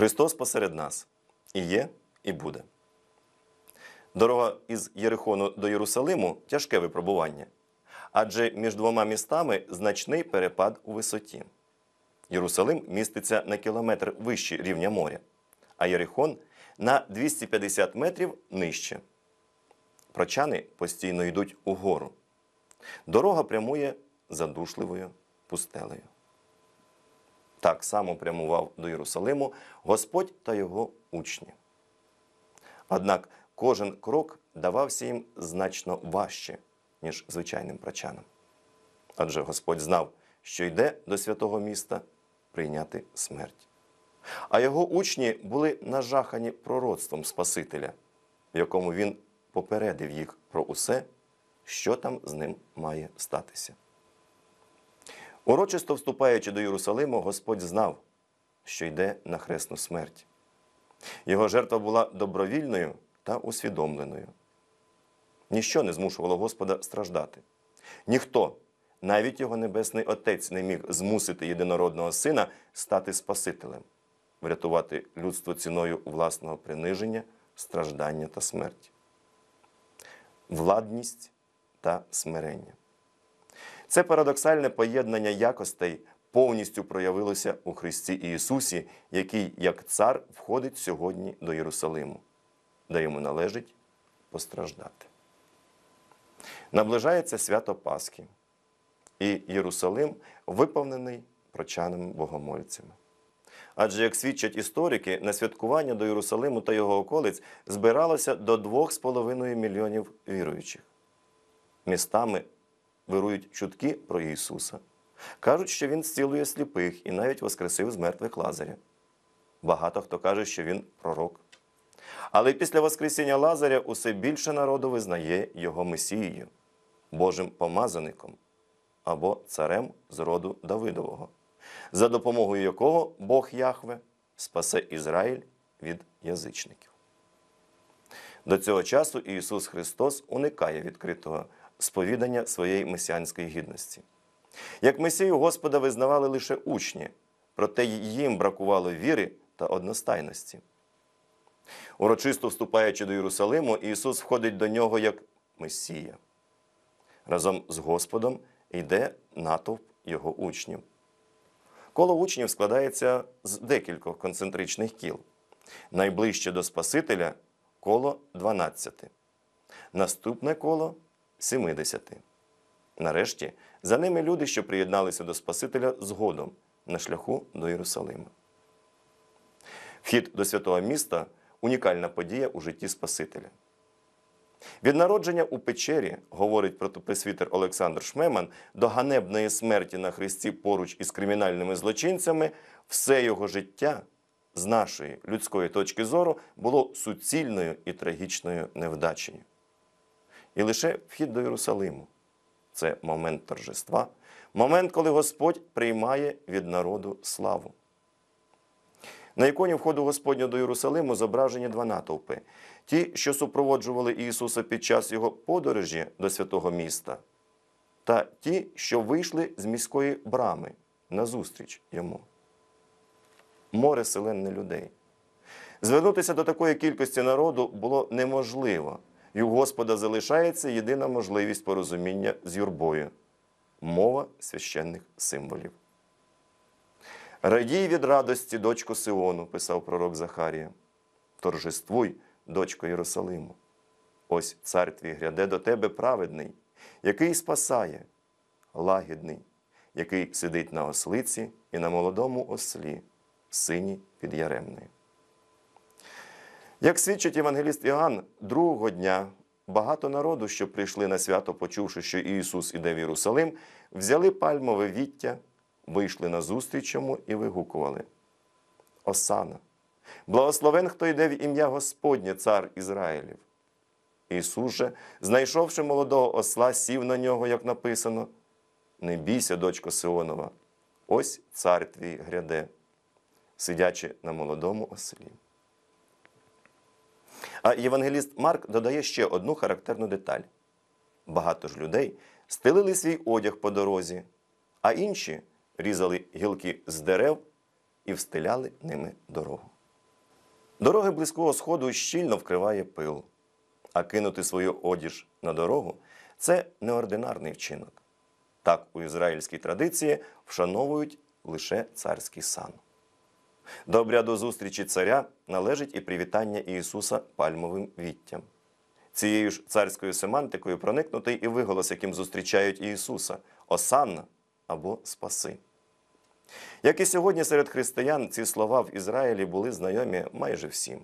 Христос посеред нас і є, і буде. Дорога із Єрихону до Єрусалиму тяжке випробування, адже між двома містами значний перепад у висоті. Єрусалим міститься на кілометр вище рівня моря, а Єрихон на 250 метрів нижче. Прочани постійно йдуть угору. Дорога прямує задушливою пустелею. Так само прямував до Єрусалиму Господь та його учні. Однак кожен крок давався їм значно важче, ніж звичайним прочанам. Адже Господь знав, що йде до святого міста прийняти смерть. А його учні були нажахані пророцтвом Спасителя, в якому він попередив їх про усе, що там з ним має статися. Урочисто вступаючи до Єрусалиму, Господь знав, що йде на хресну смерть. Його жертва була добровільною та усвідомленою. Ніщо не змушувало Господа страждати. Ніхто, навіть його Небесний Отець, не міг змусити єдинородного сина стати Спасителем, врятувати людство ціною власного приниження, страждання та смерті. Владність та смирення. Це парадоксальне поєднання якостей повністю проявилося у Христі Ісусі, який, як цар, входить сьогодні до Єрусалиму, де йому належить постраждати. Наближається свято Пасхи, і Єрусалим виповнений прочаними богомольцями. Адже, як свідчать історики, на святкування до Єрусалиму та його околиць збиралося до 2,5 мільйонів віруючих. Містами вирують чутки про Ісуса. Кажуть, що Він зцілує сліпих і навіть воскресив з мертвих Лазаря. Багато хто каже, що він пророк. Але після Воскресіння Лазаря усе більше народу визнає його Месією, Божим помазаником або царем з роду Давидового, за допомогою якого Бог Яхве спасе Ізраїль від язичників. До цього часу Ісус Христос уникає відкритого сповідання своєї месіанської гідності. Як Месію Господа визнавали лише учні, проте їм бракувало віри та одностайності. Урочисто вступаючи до Єрусалиму, Ісус входить до нього як Месія. Разом з Господом йде натовп Його учнів. Коло учнів складається з декількох концентричних кіл. Найближче до Спасителя коло 12. Наступне коло 70. Нарешті за ними люди, що приєдналися до Спасителя згодом на шляху до Єрусалима. Вхід до святого міста унікальна подія у житті Спасителя. Від народження у печері, говорить протопресвітер Олександр Шмеман, до ганебної смерті на Христі поруч із кримінальними злочинцями, все його життя з нашої людської точки зору було суцільною і трагічною невдачею. І лише вхід до Єрусалиму це момент торжества, момент, коли Господь приймає від народу славу. На іконі входу Господня до Єрусалиму зображені два натовпи: ті, що супроводжували Ісуса під час Його подорожі до святого міста, та ті, що вийшли з міської брами назустріч йому. Море селенне людей. Звернутися до такої кількості народу було неможливо, і у Господа залишається єдина можливість порозуміння з юрбою мова священних символів. Радій від радості, дочко Сиону, писав пророк Захарія. Торжествуй, дочко Єрусалиму. Ось цар твій гряде до тебе праведний, який спасає, лагідний, який сидить на ослиці і на молодому ослі, сині під яремною. Як свідчить євангеліст Іоанн, другого дня багато народу, що прийшли на свято, почувши, що Ісус іде в Єрусалим, взяли пальмове віття, вийшли на зустріч йому і вигукували. Осана! Благословен, хто йде в ім'я Господнє, цар Ізраїлів. Ісус же, знайшовши молодого осла, сів на нього, як написано: Не бійся, дочко Сионова, ось цар твій гряде, сидячи на молодому ослі. А євангеліст Марк додає ще одну характерну деталь: багато ж людей стелили свій одяг по дорозі, а інші різали гілки з дерев і встиляли ними дорогу. Дороги близького сходу щільно вкриває пил, а кинути свою одіж на дорогу це неординарний вчинок. Так у ізраїльській традиції вшановують лише царський сан. До обряду зустрічі царя належить і привітання Ісуса пальмовим віттям. Цією ж царською семантикою проникнутий і виголос, яким зустрічають Ісуса Осанна або Спаси. Як і сьогодні серед християн, ці слова в Ізраїлі були знайомі майже всім.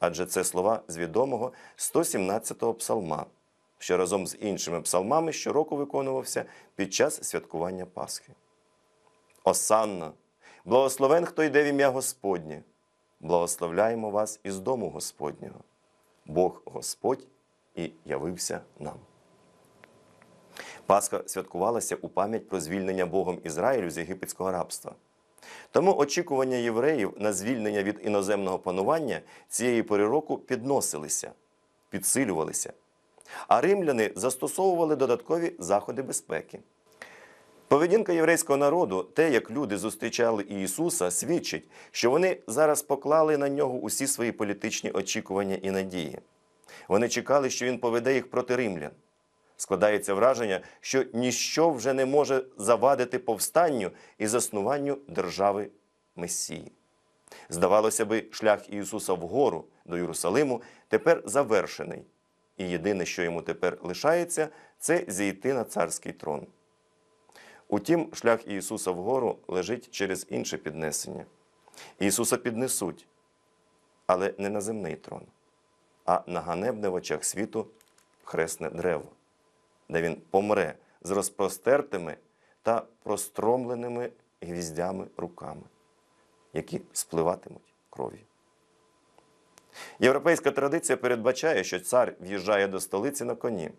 Адже це слова з відомого 117-го псалма, що разом з іншими псалмами щороку виконувався під час святкування Пасхи. Осанна, благословен, хто йде в ім'я Господнє, благословляємо вас із дому Господнього. Бог Господь і явився нам. Пасха святкувалася у пам'ять про звільнення Богом Ізраїлю з єгипетського рабства. Тому очікування євреїв на звільнення від іноземного панування цієї пори року підносилися, підсилювалися, а римляни застосовували додаткові заходи безпеки. Поведінка єврейського народу, те, як люди зустрічали Ісуса, свідчить, що вони зараз поклали на нього усі свої політичні очікування і надії. Вони чекали, що він поведе їх проти римлян. Складається враження, що ніщо вже не може завадити повстанню і заснуванню держави Месії. Здавалося би, шлях Ісуса вгору до Єрусалиму тепер завершений, і єдине, що йому тепер лишається, це зійти на царський трон. Утім, шлях Ісуса вгору лежить через інше піднесення. Ісуса піднесуть, але не на земний трон, а на ганебне в очах світу хресне древо, де Він помре з розпростертими та простромленими гвіздями руками, які спливатимуть кров'ю. Європейська традиція передбачає, що цар в'їжджає до столиці на коні.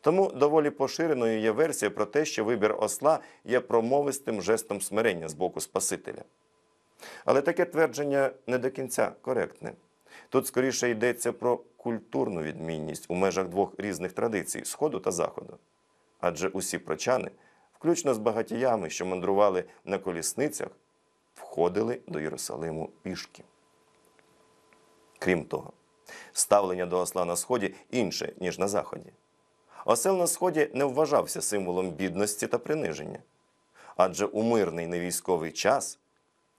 Тому доволі поширеною є версія про те, що вибір осла є промовистим жестом смирення з боку Спасителя. Але таке твердження не до кінця коректне. Тут скоріше йдеться про культурну відмінність у межах двох різних традицій Сходу та Заходу. Адже усі прочани, включно з багатіями, що мандрували на колісницях, входили до Єрусалиму пішки. Крім того, ставлення до осла на сході інше, ніж на заході. Осел на сході не вважався символом бідності та приниження, адже у мирний невійськовий час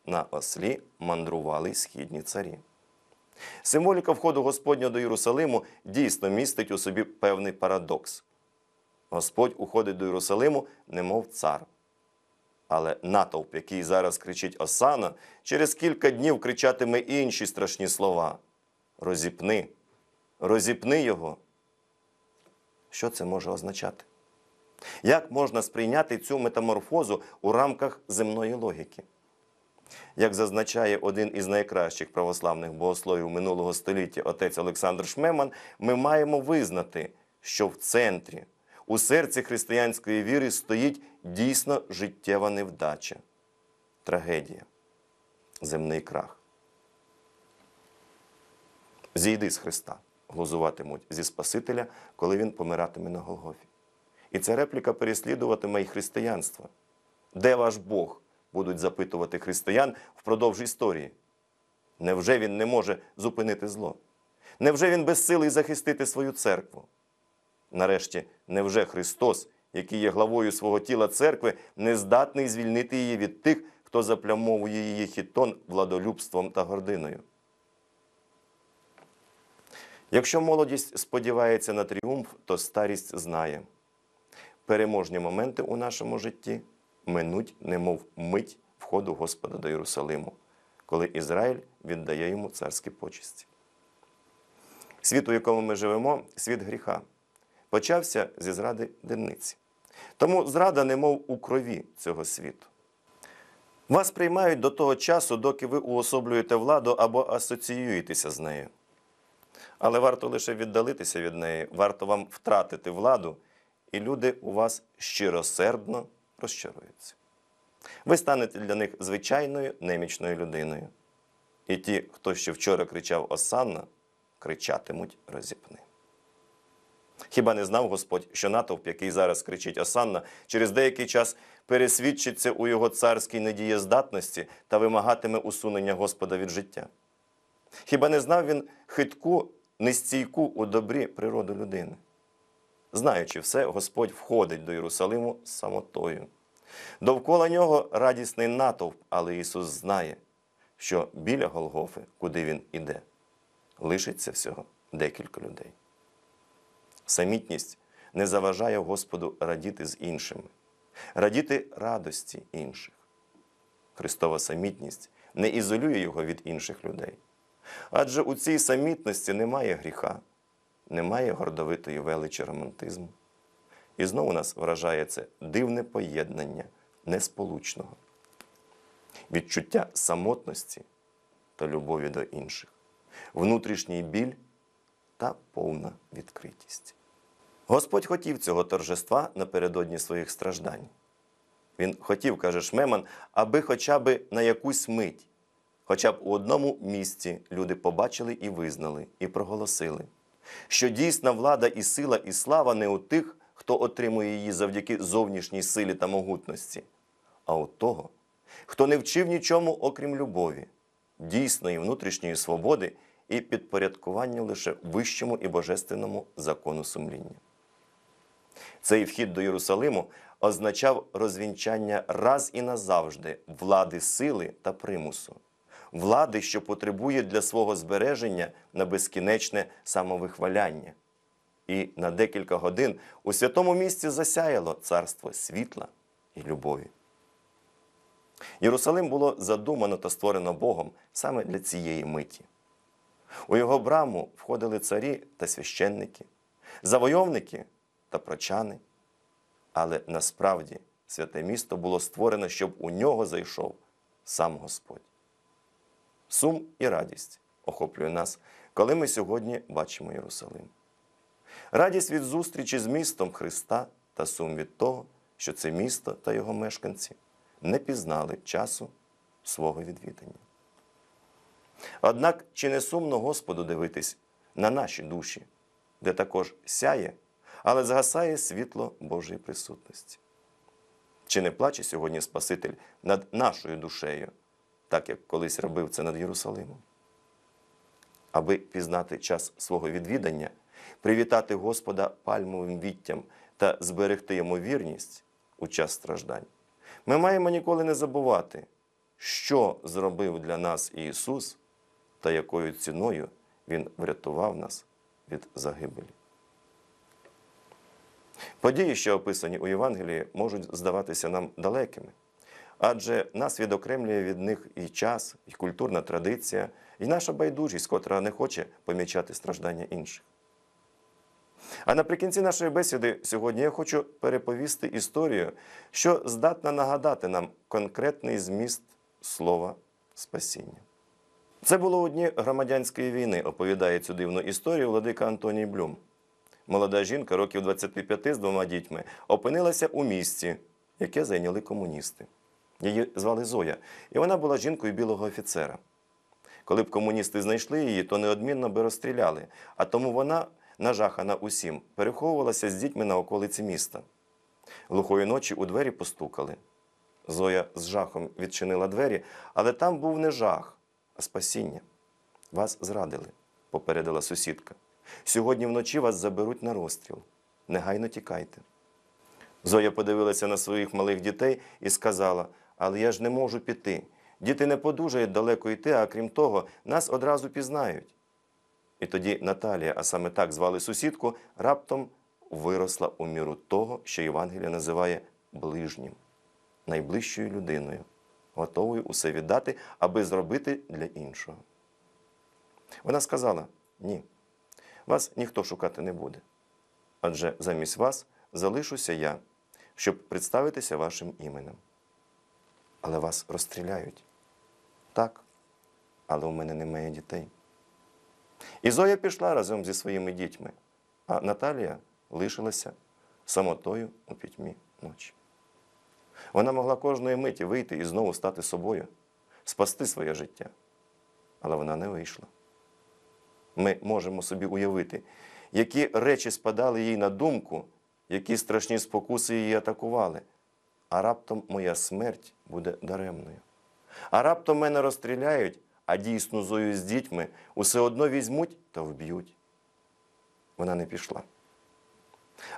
на ослі мандрували східні царі. Символіка входу Господня до Єрусалиму дійсно містить у собі певний парадокс. Господь уходить до Єрусалиму, немов цар. Але натовп, який зараз кричить Осана, через кілька днів кричатиме інші страшні слова: Розіпни, розіпни його. Що це може означати? Як можна сприйняти цю метаморфозу у рамках земної логіки? Як зазначає один із найкращих православних богословів минулого століття отець Олександр Шмеман, ми маємо визнати, що в центрі, у серці християнської віри стоїть дійсно життєва невдача, трагедія, земний крах. Зійди з Христа глузуватимуть зі Спасителя, коли він помиратиме на Голгофі. І ця репліка переслідуватиме і християнство. Де ваш Бог? будуть запитувати християн впродовж історії. Невже він не може зупинити зло? Невже він безсилий захистити свою церкву? Нарешті, невже Христос, який є главою свого тіла церкви, не здатний звільнити її від тих, хто заплямовує її хітон владолюбством та гординою? Якщо молодість сподівається на тріумф, то старість знає. Переможні моменти у нашому житті минуть, немов мить входу Господа до Єрусалиму, коли Ізраїль віддає йому царські почесті. Світ, у якому ми живемо, світ гріха, почався зі зради дениці. Тому зрада немов у крові цього світу. Вас приймають до того часу, доки ви уособлюєте владу або асоціюєтеся з нею. Але варто лише віддалитися від неї, варто вам втратити владу, і люди у вас щиросердно розчаруються. Ви станете для них звичайною немічною людиною. І ті, хто ще вчора кричав Осанна, кричатимуть розіпни. Хіба не знав Господь, що натовп, який зараз кричить Осанна, через деякий час пересвідчиться у його царській недієздатності та вимагатиме усунення Господа від життя? Хіба не знав він хитку, нестійку у добрі природу людини? Знаючи все, Господь входить до Єрусалиму самотою. Довкола нього радісний натовп, але Ісус знає, що біля Голгофи, куди Він іде, лишиться всього декілька людей. Самітність не заважає Господу радіти з іншими, радіти радості інших. Христова самітність не ізолює його від інших людей. Адже у цій самітності немає гріха, немає гордовитої величі романтизму. І знову нас вражає це дивне поєднання несполучного, відчуття самотності та любові до інших, внутрішній біль та повна відкритість. Господь хотів цього торжества напередодні своїх страждань. Він хотів, каже Шмеман, аби хоча б на якусь мить, хоча б у одному місці люди побачили і визнали, і проголосили, що дійсна влада і сила, і слава не у тих, хто отримує її завдяки зовнішній силі та могутності, а у того, хто не вчив нічому, окрім любові, дійсної внутрішньої свободи і підпорядкування лише вищому і божественному закону сумління. Цей вхід до Єрусалиму означав розвінчання раз і назавжди влади сили та примусу, влади, що потребує для свого збереження на безкінечне самовихваляння. І на декілька годин у святому місці засяяло царство світла і любові. Єрусалим було задумано та створено Богом саме для цієї миті. У його браму входили царі та священники, завойовники та прочани. Але насправді святе місто було створено, щоб у нього зайшов сам Господь. Сум і радість охоплює нас, коли ми сьогодні бачимо Єрусалим. Радість від зустрічі з містом Христа та сум від того, що це місто та його мешканці не пізнали часу свого відвідання. Однак чи не сумно Господу дивитись на наші душі, де також сяє, але згасає світло Божої присутності? Чи не плаче сьогодні Спаситель над нашою душею, так як колись робив це над Єрусалимом? Аби пізнати час свого відвідання, привітати Господа пальмовим віттям та зберегти йому вірність у час страждань, ми маємо ніколи не забувати, що зробив для нас Ісус та якою ціною Він врятував нас від загибелі. Події, що описані у Євангелії, можуть здаватися нам далекими, адже нас відокремлює від них і час, і культурна традиція, і наша байдужість, котра не хоче помічати страждання інших. А наприкінці нашої бесіди сьогодні я хочу переповісти історію, що здатна нагадати нам конкретний зміст слова спасіння. Це було у дні громадянської війни, оповідає цю дивну історію владика Антоній Блюм. Молода жінка років 25 з двома дітьми опинилася у місті, яке зайняли комуністи. Її звали Зоя, і вона була жінкою білого офіцера. Коли б комуністи знайшли її, то неодмінно би розстріляли, а тому вона, нажахана усім, переховувалася з дітьми на околиці міста. Глухої ночі у двері постукали. Зоя з жахом відчинила двері, але там був не жах, а спасіння. Вас зрадили, попередила сусідка. Сьогодні вночі вас заберуть на розстріл. Негайно тікайте. Зоя подивилася на своїх малих дітей і сказала: Але я ж не можу піти. Діти не подужають далеко йти, а крім того, нас одразу пізнають. І тоді Наталія, а саме так звали сусідку, раптом виросла у міру того, що Євангелія називає ближнім, найближчою людиною, готовою усе віддати, аби зробити для іншого. Вона сказала: ні, вас ніхто шукати не буде. Адже замість вас залишуся я, щоб представитися вашим іменем. Але вас розстріляють. Так, але у мене немає дітей. І Зоя пішла разом зі своїми дітьми, а Наталія лишилася самотою у пітьмі ночі. Вона могла кожної миті вийти і знову стати собою, спасти своє життя. Але вона не вийшла. Ми можемо собі уявити, які речі спадали їй на думку, які страшні спокуси її атакували. А раптом моя смерть буде даремною. А раптом мене розстріляють, а дійсну Зою з дітьми усе одно візьмуть та вб'ють. Вона не пішла.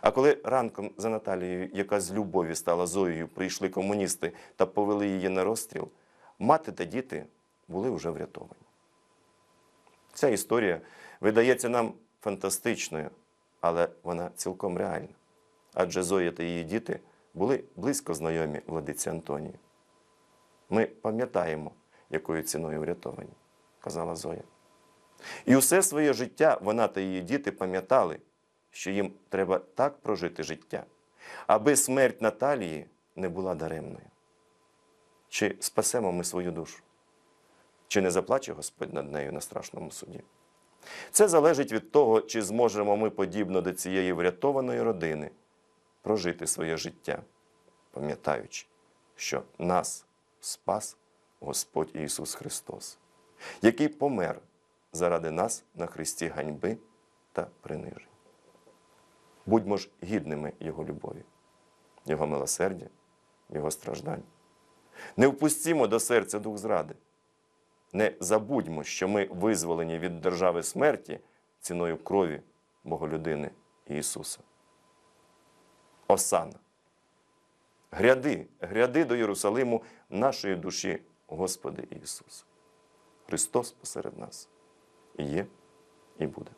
А коли ранком за Наталією, яка з любові стала Зоєю, прийшли комуністи та повели її на розстріл, мати та діти були вже врятовані. Ця історія видається нам фантастичною, але вона цілком реальна. Адже Зоя та її діти були близько знайомі владиці Антонії. Ми пам'ятаємо, якою ціною врятовані, казала Зоя. І усе своє життя вона та її діти пам'ятали, що їм треба так прожити життя, аби смерть Наталії не була даремною. Чи спасемо ми свою душу? Чи не заплаче Господь над нею на страшному суді? Це залежить від того, чи зможемо ми, подібно до цієї врятованої родини, прожити своє життя, пам'ятаючи, що нас спас Господь Ісус Христос, який помер заради нас на хресті ганьби та принижень. Будьмо ж гідними Його любові, Його милосердя, Його страждань. Не впустімо до серця дух зради. Не забудьмо, що ми визволені від держави смерті ціною крові Боголюдини Ісуса. Осана. Гряди, гряди до Єрусалиму нашої душі, Господи Ісус. Христос посеред нас і є, і буде.